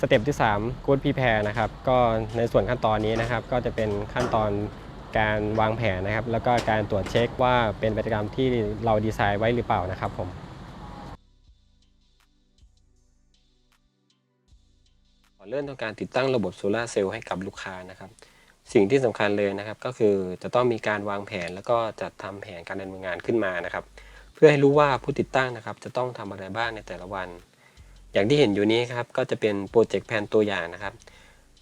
สเต็ปที่3 Good Prepare นะครับก็ในส่วนขั้นตอนนี้นะครับก็จะเป็นขั้นตอนการวางแผนนะครับ แล้วก็การตรวจเช็คว่าเป็นกิจกรรมที่เราดีไซน์ไว้หรือเปล่านะครับผมขอเริ่มทำการติดตั้งระบบโซลาเซลล์ให้กับลูกค้านะครับ สิ่งที่สำคัญเลยนะครับ ก็คือจะต้องมีการวางแผนแล้วก็จัดทำแผนการดำเนินงานขึ้นมานะครับ เพื่อให้รู้ว่าผู้ติดตั้งนะครับ จะต้องทำอะไรบ้างในแต่ละวัน อย่างที่เห็นอยู่นี้ครับก็จะเป็นโปรเจกต์แผนตัวอย่างนะครับ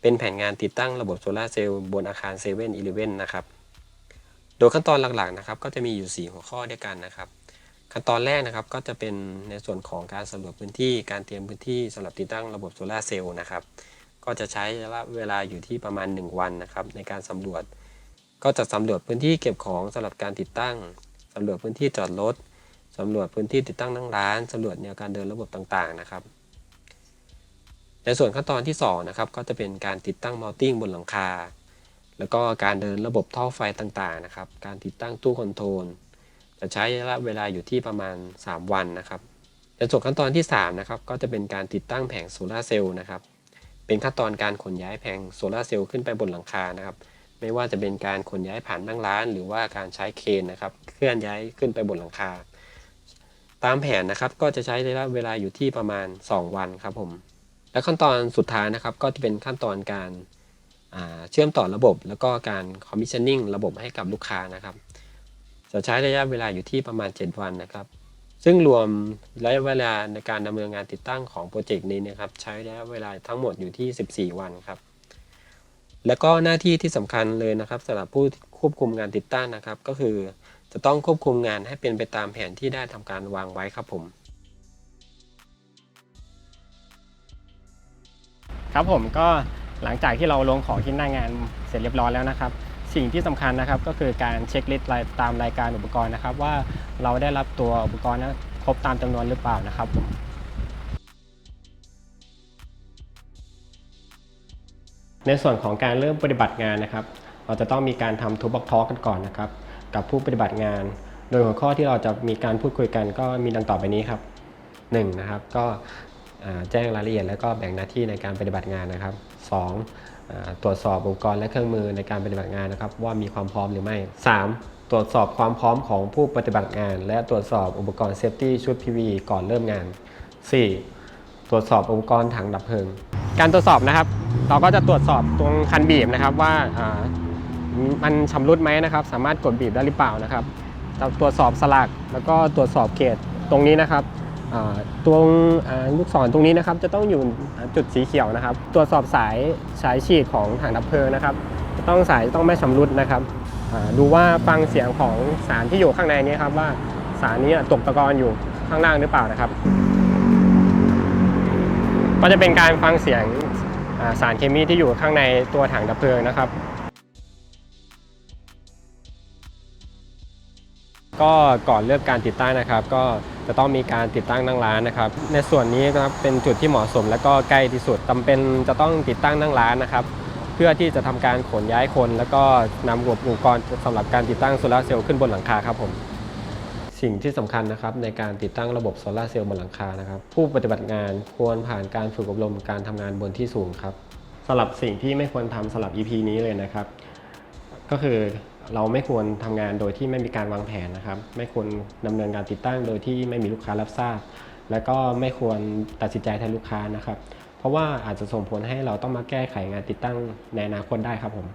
เป็นแผนงานติดตั้งระบบโซลาเซลล์บนอาคาร7 e เ e ่ e อนะครับ โดยขั้นตอนหลักๆนะครับ ก็จะมีอยู่ 4 หัวข้อด้วยกันนะครับ ขั้นตอนแรกนะครับก็จะเป็นในส่วนของการสำรวจพื้นที่การเตรียมพื้นที่สำหรับติดตั้งระบบโซลาเซลล์นะครับก็จะใช้ระยะเวลาอยู่ที่ประมาณ 1 วันนะครับในการสำรวจ ก็จะสำรวจพื้นที่เก็บของสำหรับการติดตั้งสำรวจพื้นที่จอดรถสำรวจพื้นที่ติดตั้งนั่งร้านสำรวจแนวการเดินระบบต่างๆนะครับ ในส่วนขั้นตอนที่2นะครับก็จะเป็นการติดตั้งมัลติ้งบนหลังคา แล้วก็การเดินระบบท่อไฟต่างๆนะครับ การติดตั้งตู้คอนโทรลจะใช้ระยะเวลาอยู่ที่ประมาณ 3 วันนะครับในส่วนขั้นตอนที่3นะครับก็จะเป็นการติดตั้งแผงโซลาร์เซลล์นะครับเป็นขั้นตอนการขนย้ายแผงโซลาร์เซลล์ขึ้นไปบนหลังคานะครับ ไม่ว่าจะเป็นการขนย้ายผ่านนั่งร้าน หรือว่าการใช้เคนนะครับ เคลื่อนย้ายขึ้นไปบนหลังคา ตามแผนนะครับก็จะใช้ระยะเวลาอยู่ที่ประมาณ 2 วันครับผม และขั้นตอนสุดท้ายนะครับ ก็จะเป็นขั้นตอนการาเชื่อมต่อระบบ แล้วก็การคอมมิชชั่นนิ่งระบบให้กับลูกค้านะครับ จะใช้ระยะเวลาอยู่ที่ประมาณ 7 วันนะครับ ซึ่งรวมระยะเวลาในการดำเนินงานติดตั้งของโปรเจกต์นี้นะครับ ใช้ระยะเวลาทั้งหมดอยู่ที่ 14 วันครับ แล้วก็หน้าที่ที่สำคัญเลยนะครับสำหรับผู้ควบคุมงานติดตั้งนะครับ ก็คือจะต้องควบคุมงานให้เป็นไปตามแผนที่ได้ทำการวางไว้ครับผม ครับผมก็หลังจากที่เราลงของที่หน้างานเสร็จเรียบร้อยแล้วนะครับ สิ่งที่สำคัญนะครับก็คือการเช็คลิสต์ตามรายการอุปกรณ์นะครับ ว่าเราได้รับตัวอุปกรณ์นั้นครบตามจำนวนหรือเปล่านะครับผมในส่วนของการเริ่มปฏิบัติงานนะครับ เราจะต้องมีการทำทูบ็อกทอกันก่อนนะครับ กับผู้ปฏิบัติงาน โดยหัวข้อที่เราจะมีการพูดคุยกันก็มีดังต่อไปนี้ครับ 1. นะครับ ก็ แจ้งรายละเอียด และก็แบ่งหน้าที่ในการปฏิบัติงานนะครับ 2. อ่าตรวจสอบอุปกรณ์และเครื่องมือในการปฏิบัติงานนะครับ ว่ามีความพร้อมหรือไม่ 3. ตรวจสอบความพร้อมของผู้ปฏิบัติงาน และตรวจสอบอุปกรณ์เซฟตี้ชุด PV ก่อนเริ่มงาน 4. ตรวจสอบอุปกรณ์ถังดับเพลิง การตรวจสอบนะครับ เราก็จะตรวจสอบตรงคันบีบนะครับว่าอ่ามันชำรุดไหมนะครับ สามารถกดบีบได้หรือเปล่านะครับจะตรวจสอบสลักแล้วก็ตรวจสอบเขตตรงนี้นะครับ ตรงลูกศรตรงนี้นะครับจะต้องอยู่จุดสีเขียวนะครับ ตรวจสอบสายสายฉีดของถังดับเพลิงนะครับจะต้องสายต้องไม่ชำรุดนะครับดูว่าฟังเสียงของสารที่อยู่ข้างในนี้ครับว่าสารนี้ตกตะกอนอยู่ข้างล่างหรือเปล่านะครับ ก็จะเป็นการฟังเสียงสารเคมีที่อยู่ข้างในตัวถังดับเพลิงนะครับ ก็ก่อนเริ่มการติดตั้งนะครับ ก็ จะต้องมีการติดตั้งนั่งร้านนะครับ ในส่วนนี้นะครับเป็นจุดที่เหมาะสม และก็ใกล้ที่สุดจำเป็นจะต้องติดตั้งนั่งร้านนะครับเพื่อที่จะทำการขนย้ายคน แล้วก็นำอุปกรณ์สำหรับการติดตั้งโซลาร์เซลล์ขึ้นบนหลังคาครับผมสิ่งที่สำคัญนะครับในการติดตั้งระบบโซลาร์เซลล์บนหลังคานะครับ ผู้ปฏิบัติงานควรผ่านการฝึกอบรมการทำงานบนที่สูงครับสำหรับสิ่งที่ไม่ควรทำสำหรับ EP นี้เลยนะครับ ก็คือ เราไม่ควรทำงานโดยที่ไม่มีการวางแผนนะครับ ไม่ควรดำเนินการติดตั้งโดยที่ไม่มีลูกค้ารับทราบ และก็ไม่ควรตัดสินใจแทนลูกค้านะครับ เพราะว่าอาจจะส่งผลให้เราต้องมาแก้ไขงานติดตั้งในอนาคตได้ครับผม